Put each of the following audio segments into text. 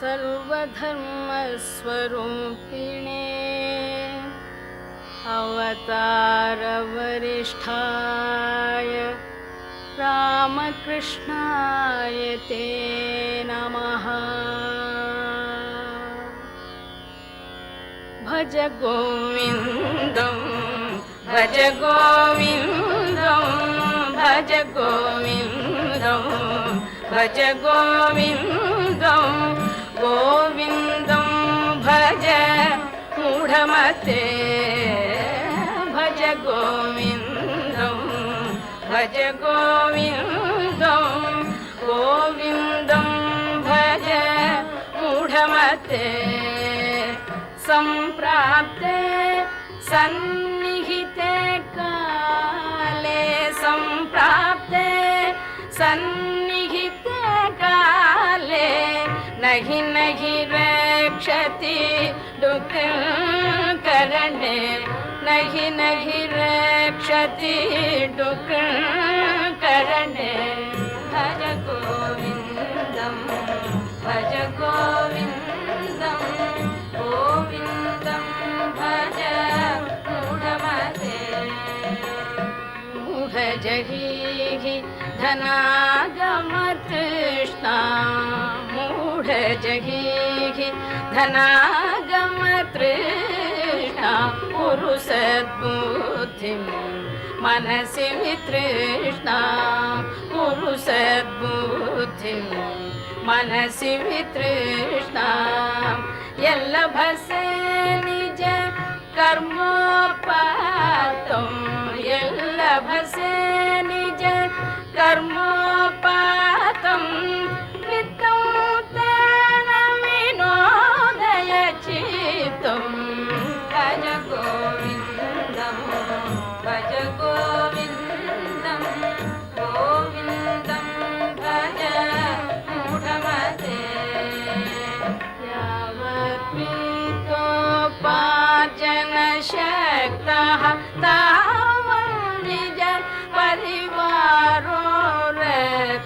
सर्वधर्मस्वरूपिणे अवतारवरिष्ठाय रामकृष्णाय ते नमः। भज गोविन्दं भज गोविन्दं भज गोविन्दं भज गोविन्दं गोविन्दं भज मूढमते भज गोविन्दं भज गोविन्दं भज मूढमते सम्प्राप्ते सन्निहिते काले सम्प्राप्ते सन्निहिते नहि नहि रक्षति डुकरणे नहि नहि रक्षति डुकरणे भज गोविन्दं भज गोविन्दं भज मूढमते। मूढजहीः धनागमतृष्णा मूढजहीः धनागमतृष्णा कुरु सद्बुद्धिं मनसि वितृष्णा कुरु सद्बुद्धिं मनसि वितृष्णा यल्लभसे निज कर्मोपातं यल्लभसे निज कर्मोपातं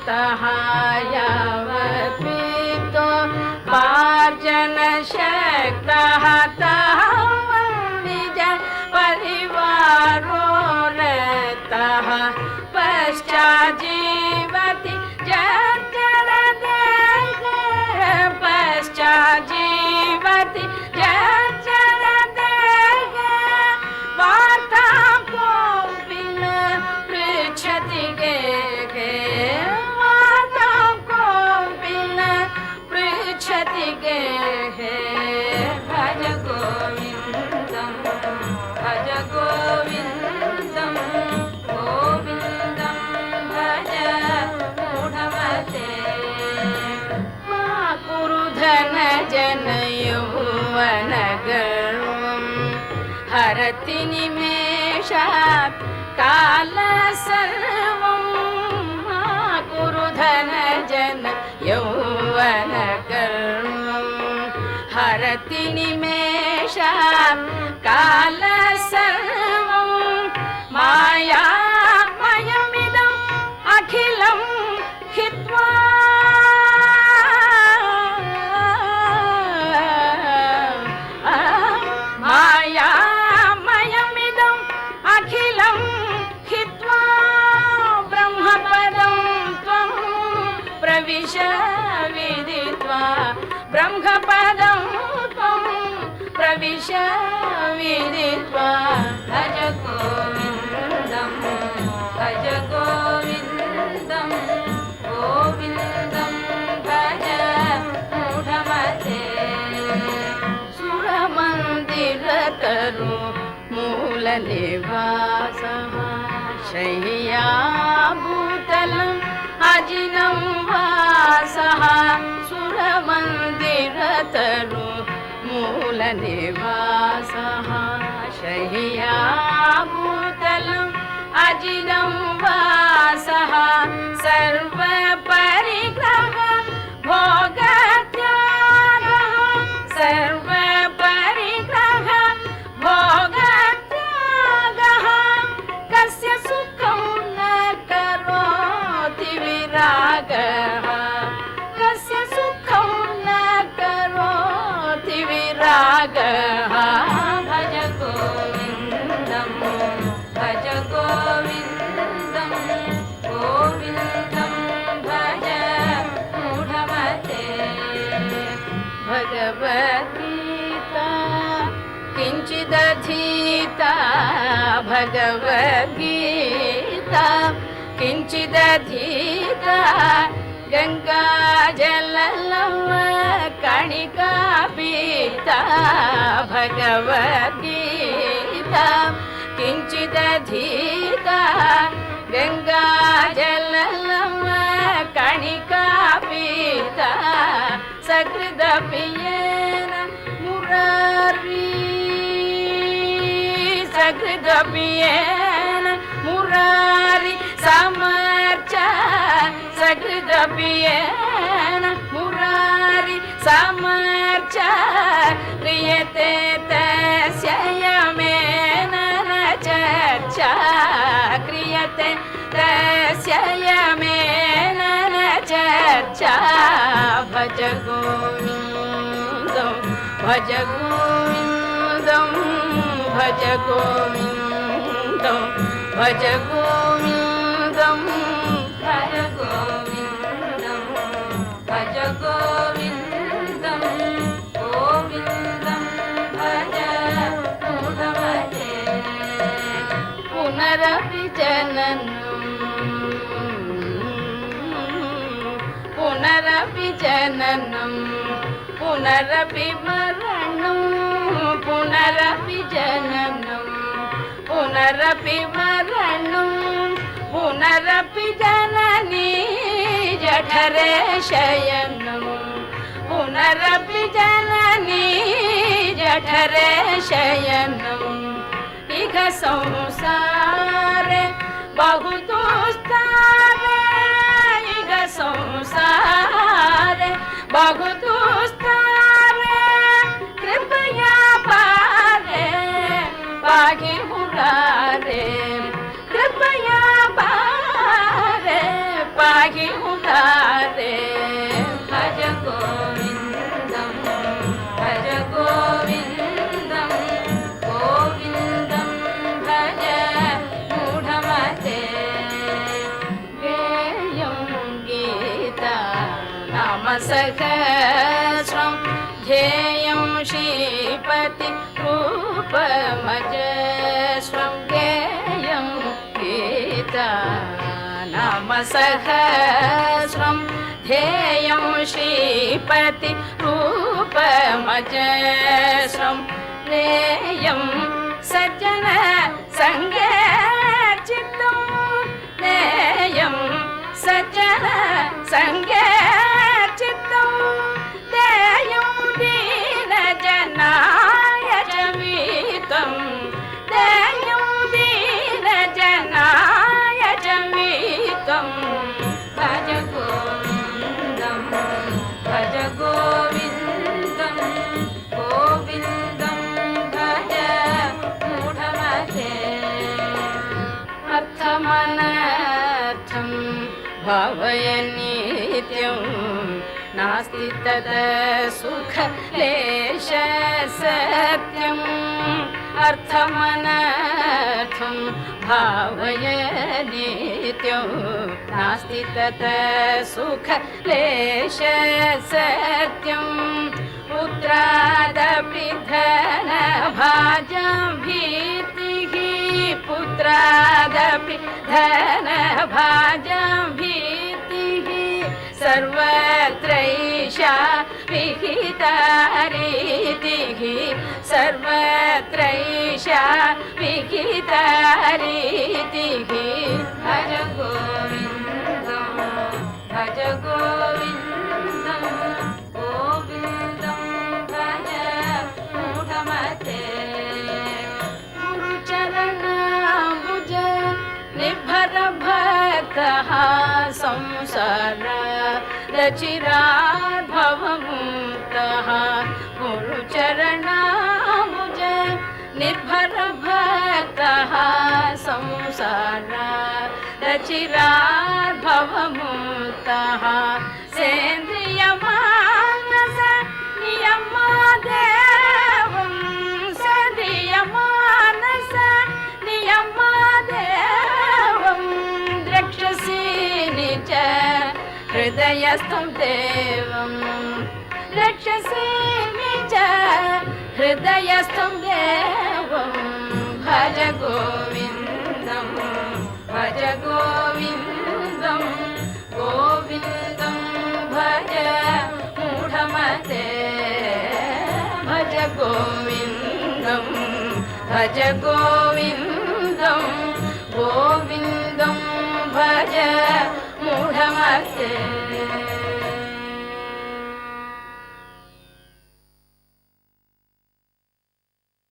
यावत्पितोपार्जनशक्तः तावन् निज परिवारो रतः पश्चाजीवति जर्जरदेह पश्चाजीवति जर्जरदेह हरति निमेषात् काल सर्वं मा कुरु धन जन यौवन गर्वं हरति निमेषात् काल भूतलम् अजिनं वासः। सुरमन्दिरतरु मूलनिवासः शय्या भूतलम् अजिनं वासः भगवद्गीता किञ्चिदधीता भगवद्गीता किञ्चिदधीता गङ्गाजलनं वा कणिका पीता भगवद्गीता किञ्चिदधीता गङ्गाजलनं वा कणिका पीता सकृदपि सकृदपियेन मुरारी समर्च सकृदपियेन मुरारी समर्च क्रियते तस्य यमेन न चर्चा क्रियते तस्य यमेन न चर्चा। भज गोविन्दं भज गोविन्दं भज गोविन्दं भज गोविन्दं भज गोविन्दं भज गोविन्दं गोविन्दं भज मुदमते पुनरपि जननम् पुनरपि जननं पुनरपि मरणं पुनरपि जननं पुनरपि मरणं पुनरपि जननी जठरे शयनं पुनरपि जननी जठरे शयनम् इह संसारे बहु दुस्तारे इह संसारे बहु दुस्तारे कृपया पाहि सहस्रं ध्येयं श्रीपति रूपमजस्रं गेयं गीता नाम सहस्रं ध्येयं श्रीपति रूपमजस्रं नेयं सज्जन सङ्गचित्तं नेयं सज्जन सङ्गचित्तं नित्यं नास्ति तद सुखलेश सत्यम् अर्थमनर्थं भावय नित्यं नास्ति तत सुखलेश सत्यं पुत्रादपि धनभाजं भीतिः। पुत्रादपि धनभाजं सर्वत्रैषा विहितारीतिः सर्वत्रैषा विहितारीतिः भज गोविन्दं रचिराद्भवमुक्तः गुरुचरणाम्बुज निर्भर भक्तः संसार रचिराद्भवमुक्तः सेन्द्रियमानस हृदयस्थं देवं लक्षसे च हृदयस्थं देवं भजगोविन्दं भजगोविन्दं गोविन्दं भज मूढमते भजगोविन्दं भजगोविन्दं गोविन्दं भज मूढमते।